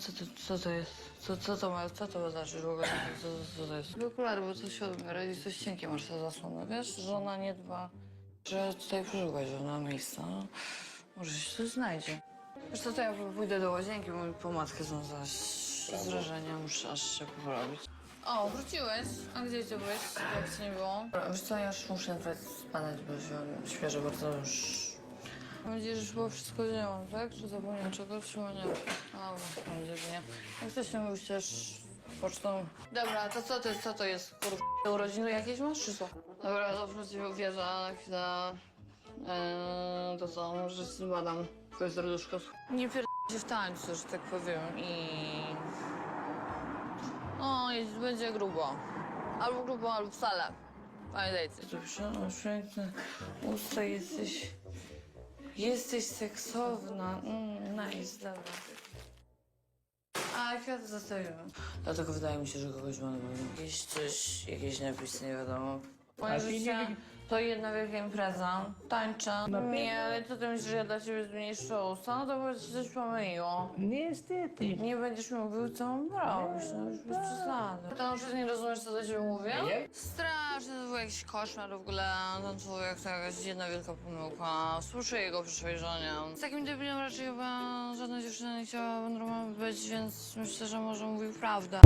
Co to, co to jest? Co, co to ma, co to znaczy w? Co, co, co to jest? Okulary, bo coś się odbiera i coś cienkie masz za zasłonę, wiesz? Że ona nie dba, że tutaj przeszukać na miejsca. Może się coś znajdzie. Wiesz co, to ja pójdę do łazienki, bo mi pomadkę znalazłaś z wrażenia, muszę aż się poprawić. O, wróciłeś? A gdzie ty byłeś? Jak cię nie było? Wiesz co, ja już muszę nawet spadać, bo się śpieszę bardzo już... Mam nadzieję, że było wszystko wzięłam, tak? Czy zapomniałam czegoś, czy nie? Dobra, mam nadzieję, że nie. Jak coś tam już też pocztą. Dobra, to co to, co to jest, kur... Urodziny jakieś masz, czy co? Dobra, zawsze ci uwierzę na chwilę. Eee, to co, może zbadam twoje serduszko. Nie pierd... się w tańcu, że tak powiem i... O, jest, będzie grubo. Albo grubo, albo wcale. Pamiętajcie. Dobrze, masz piękne usta, jesteś... Jesteś seksowna. Mm, nice, dobra. A kwiaty zostawimy. Dlatego wydaje mi się, że kogoś ma na pewno. Jakieś coś, jakieś napisy, nie wiadomo. Moje A ty nie życie to jedna wielka impreza. Tańczę. Nie, ale co ty myślisz, że ja dla ciebie zmniejszę usta? No to bo ci coś pomyliło. Niestety. Nie będziesz mi mówił, co mam robić, no już bez przesady. To już nie rozumiesz, co do ciebie mówię? Nie. Straszny to był jakiś koszmar w ogóle. Ten człowiek to jakaś jedna wielka pomyłka. Słyszę jego przyszłej żonie. Z takim debilem raczej chyba żadna dziewczyna nie chciała normalnie być, więc myślę, że może mówił prawdę.